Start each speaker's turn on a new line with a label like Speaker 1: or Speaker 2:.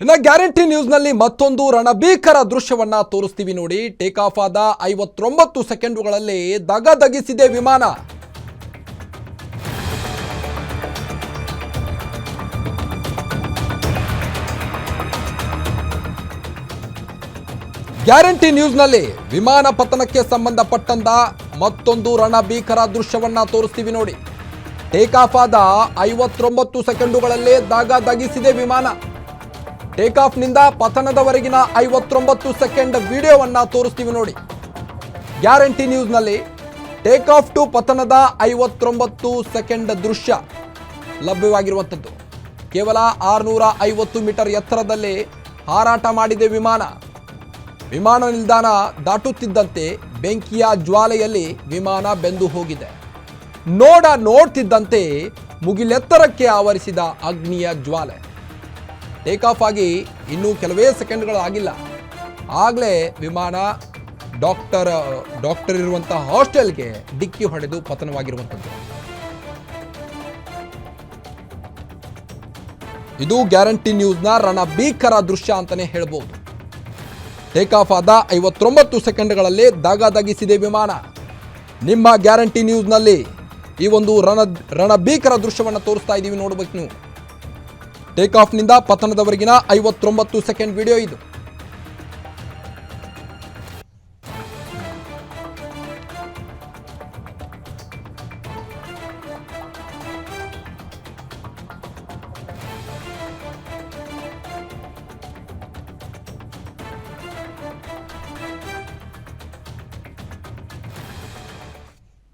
Speaker 1: ಇನ್ನು ಗ್ಯಾರಂಟಿ ನ್ಯೂಸ್ನಲ್ಲಿ ಮತ್ತೊಂದು ರಣಭೀಕರ ದೃಶ್ಯವನ್ನ ತೋರಿಸ್ತೀವಿ ನೋಡಿ. ಟೇಕ್ ಆಫ್ ಆದ ಐವತ್ತೊಂಬತ್ತು ಸೆಕೆಂಡುಗಳಲ್ಲಿ ದಗದಗಿಸಿದೆ ವಿಮಾನ. ಗ್ಯಾರಂಟಿ ನ್ಯೂಸ್ನಲ್ಲಿ ವಿಮಾನ ಪತನಕ್ಕೆ ಸಂಬಂಧಪಟ್ಟಂತ ಮತ್ತೊಂದು ರಣಭೀಕರ ದೃಶ್ಯವನ್ನ ತೋರಿಸ್ತೀವಿ ನೋಡಿ. ಟೇಕ್ ಆಫ್ ಆದ ಐವತ್ತೊಂಬತ್ತು ಸೆಕೆಂಡುಗಳಲ್ಲೇ ದಗ ದಗಿಸಿದೆ ವಿಮಾನ. ಟೇಕ್ ಆಫ್ನಿಂದ ಪತನದವರೆಗಿನ ಐವತ್ತೊಂಬತ್ತು ಸೆಕೆಂಡ್ ವಿಡಿಯೋವನ್ನ ತೋರಿಸ್ತೀವಿ ನೋಡಿ. ಗ್ಯಾರಂಟಿ ನ್ಯೂಸ್ನಲ್ಲಿ ಟೇಕ್ ಆಫ್ ಟು ಪತನದ ಐವತ್ತೊಂಬತ್ತು ಸೆಕೆಂಡ್ ದೃಶ್ಯ ಲಭ್ಯವಾಗಿರುವಂಥದ್ದು. ಕೇವಲ ಆರುನೂರ ಐವತ್ತು ಮೀಟರ್ ಎತ್ತರದಲ್ಲಿ ಹಾರಾಟ ಮಾಡಿದೆ ವಿಮಾನ. ವಿಮಾನ ನಿಲ್ದಾಣ ದಾಟುತ್ತಿದ್ದಂತೆ ಬೆಂಕಿಯ ಜ್ವಾಲೆಯಲ್ಲಿ ವಿಮಾನ ಬೆಂದು ಹೋಗಿದೆ. ನೋಡ ನೋಡ್ತಿದ್ದಂತೆ ಮುಗಿಲೆತ್ತರಕ್ಕೆ ಆವರಿಸಿದ ಅಗ್ನಿಯ ಜ್ವಾಲೆ. ಟೇಕ್ ಆಫ್ ಆಗಿ ಇನ್ನೂ ಕೆಲವೇ ಸೆಕೆಂಡ್ಗಳಾಗಿಲ್ಲ. ಆಗಲೇ ವಿಮಾನ ಡಾಕ್ಟರ್ ಡಾಕ್ಟರ್ ಇರುವಂತಹ ಹಾಸ್ಟೆಲ್ಗೆ ಡಿಕ್ಕಿ ಹೊಡೆದು ಪತನವಾಗಿರುವಂಥದ್ದು. ಇದು ಗ್ಯಾರಂಟಿ ನ್ಯೂಸ್ನ ರಣಭೀಕರ ದೃಶ್ಯ ಅಂತಲೇ ಹೇಳ್ಬೋದು. ಟೇಕ್ ಆಫ್ ಆದ ಐವತ್ತೊಂಬತ್ತು ಸೆಕೆಂಡ್ಗಳಲ್ಲಿ ದಾಗದಾಗಿಸಿದೆ ವಿಮಾನ. ನಿಮ್ಮ ಗ್ಯಾರಂಟಿ ನ್ಯೂಸ್ನಲ್ಲಿ ಈ ಒಂದು ರಣ ರಣಭೀಕರ ದೃಶ್ಯವನ್ನು ತೋರಿಸ್ತಾ ಇದ್ದೀವಿ ನೋಡ್ಬೇಕು ನೀವು. ಟೇಕ್ ಆಫ್ನಿಂದ ಪತನದವರೆಗಿನ ಐವತ್ತೊಂಬತ್ತು ಸೆಕೆಂಡ್ ವಿಡಿಯೋ ಇದು.